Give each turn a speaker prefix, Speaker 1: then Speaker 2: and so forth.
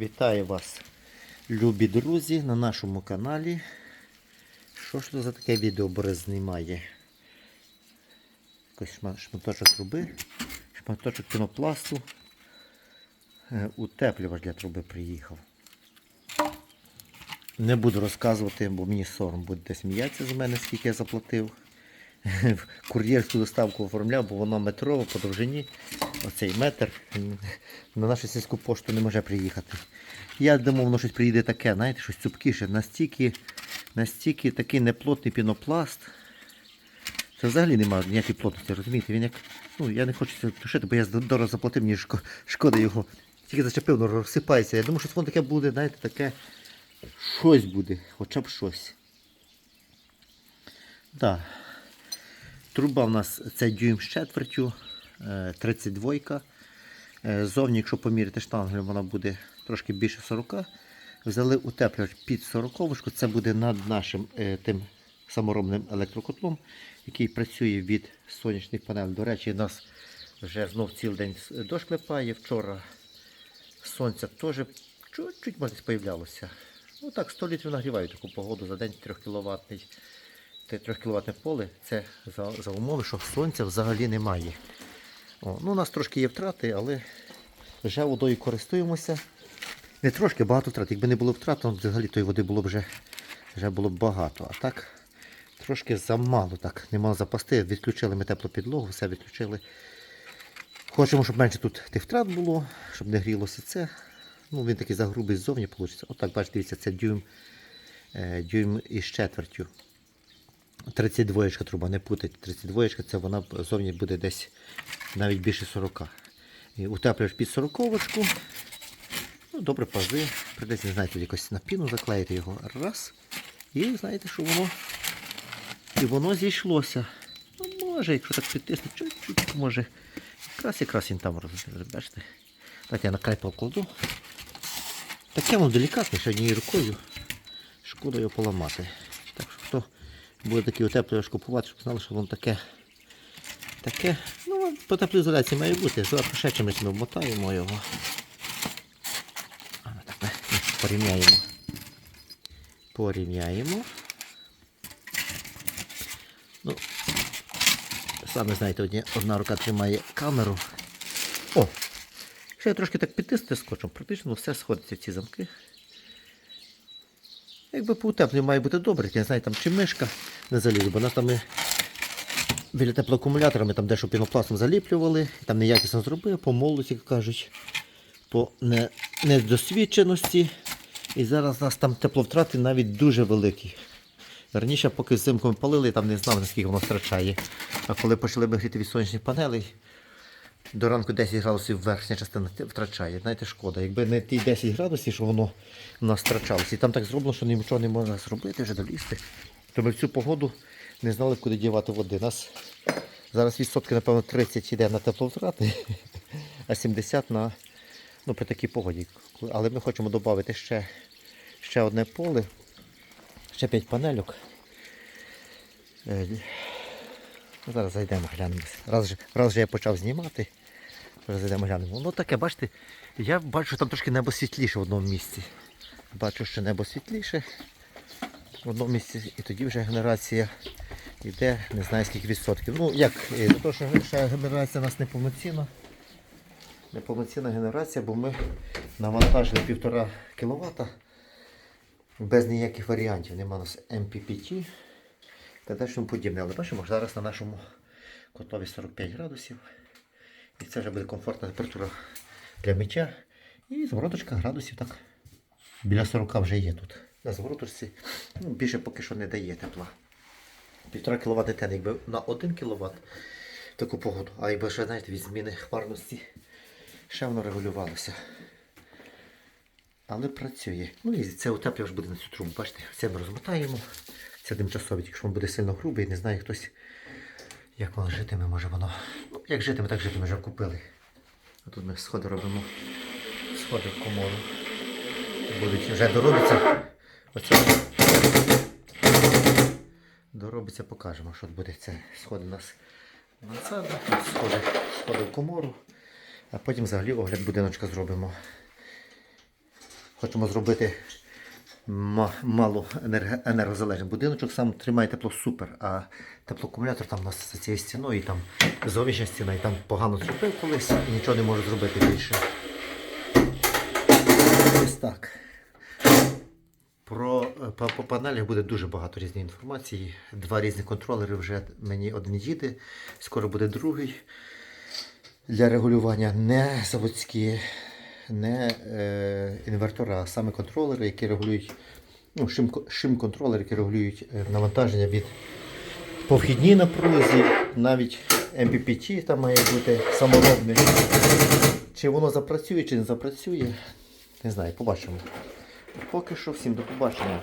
Speaker 1: Вітаю вас, любі друзі, на нашому каналі. Що ж це за таке відео знімає? Якийсь шматочок труби, шматочок пінопласту. Е, Утеплювач для труби приїхав. Не буду розказувати, бо мені сором буде сміятися з мене, скільки я заплатив. Кур'єрську доставку оформляв, бо воно метрово по довжині. Оцей метр на нашу сільську пошту не може приїхати. Я думав, воно щось приїде таке, знаєте, щось цупкіше. Настільки, настільки такий неплотний пінопласт. Це взагалі немає ніякої плотності, розумієте? Він як. Ну, я не хочу це тушити, бо я дорого заплатив, мені шкода його. Тільки зачепив, воно розсипається. Я думаю, що воно таке буде, знаєте, таке. Щось буде, хоча б щось. Так. Труба в нас це дюйм з четвертю, 32. Е, Зовні, якщо поміряти штангелем, вона буде трошки більше 40. Взяли утеплювач під 40 це буде над нашим е, тим саморобним електрокотлом, який працює від сонячних панелей. До речі, нас вже знов цілий день дощ клепає. Вчора сонця теж чуть-чуть може, появлялося. Ну так, 100 літрів нагріваю таку погоду за день 3 кВт. 3 кВт поле це за, за умови, що сонця взагалі немає. О, ну, у нас трошки є втрати, але вже водою користуємося. Не трошки багато втрат. Якби не було втрат, то взагалі тої води було б вже, вже було б багато. А так трошки замало так. Нема запасти. Відключили ми теплу підлогу, все відключили. Хочемо, щоб менше тут тих втрат було, щоб не грілося це. Ну, він такий загрубий ззовні вийде. Отак, бачите, дивіться, це дюйм, е, дюйм із четвертю. 32 труба, не путайте. 32 це вона зовні буде десь навіть більше 40. Утеплюєш під 40 Ну, добре пази. Придеться, знаєте, якось на піну заклеїти його. Раз. І знаєте, що воно. І воно зійшлося. Ну, може, якщо так підтиснути, чуть-чуть, може. Якраз якраз він там роз- бачите. Давайте я на край покладу. Таке воно делікатне, що однією рукою. Шкода його поламати. Так що хто буде такий утеплювач купувати, щоб знали, що воно таке. Таке. Ну, по теплоізоляції має бути. Зараз ще чимось ми вмотаємо його. А, так, ми порівняємо. Порівняємо. Ну, саме знаєте, одні- одна рука тримає камеру. О! Ще я трошки так підтиснути скотчем, практично все сходиться в ці замки. Якби по утепленню має бути добре, я знаю, там чи мишка не залізе, бо вона там і біля теплоакумулятора ми там дещо пінопластом заліплювали, там неякісно зробили, по молоді, як кажуть, по недосвідченості. І зараз у нас там тепловтрати навіть дуже великі. Раніше, поки взимку ми палили, там не знав, наскільки воно втрачає. А коли почали ми гріти від сонячних панелей, до ранку 10 градусів верхня частина втрачає. Знаєте, шкода. Якби не ті 10 градусів, що воно у нас втрачалося. І там так зроблено, що нічого не можна зробити, вже долізти. То ми в цю погоду не знали, куди дівати води. Нас зараз відсотки, напевно, 30 йде на тепловтрати, а 70 на ну, при такій погоді. Але ми хочемо додати ще, ще одне поле, ще 5 панельок. Е, Ну, Зараз зайдемо, глянемо. Раз же, раз же я почав знімати. Зараз зайдемо глянемо. Ну таке, бачите, я бачу, що там трошки небо світліше в одному місці. Бачу, що небо світліше в одному місці, і тоді вже генерація йде, не знаю скільки відсотків. Ну як, е, то що генерація у нас неповноцінна. Неповноцінна генерація, бо ми навантажили 1,5 кВт без ніяких варіантів. Нема у нас MPPT та те, що подібне. Але бачимо, що зараз на нашому котлові 45 градусів. І це вже буде комфортна температура для миття. І звороточка градусів так. Біля 40 вже є тут. На звороточці ну, більше поки що не дає тепла. Півтора кВт не те, якби на 1 кВт таку погоду. А якби ще, знаєте, від зміни хмарності ще воно регулювалося. Але працює. Ну і це утеплювач буде на цю трубу. Бачите, це ми розмотаємо. Це тимчасовий, якщо він буде сильно грубий, не знає хтось, як воно житиме, може воно. Ну, як житиме, так житиме, вже купили. А тут ми сходи робимо. Сходи в комору. Будуть вже доробиться. Оце доробиться, покажемо, що буде. Це сходи у нас мансарда, тут сходи, сходи в комору, а потім взагалі огляд будиночка зробимо. Хочемо зробити мало енерго- енергозалежний будиночок, сам тримає тепло супер, а теплоакумулятор там у нас за цією стіною, і там зовнішня стіна, і там погано зробив колись і нічого не може зробити більше. Ось так. По, по панелях буде дуже багато різної інформації. Два різні контролери вже мені один їде, скоро буде другий. Для регулювання не заводські, не е, інвертора, а саме контролери, які регулюють, ну, шим, шим-контролери, які регулюють е, навантаження від по вхідній напрузі, навіть MPPT там має бути саморобне. Чи воно запрацює, чи не запрацює, не знаю, побачимо. Поки що всім до побачення.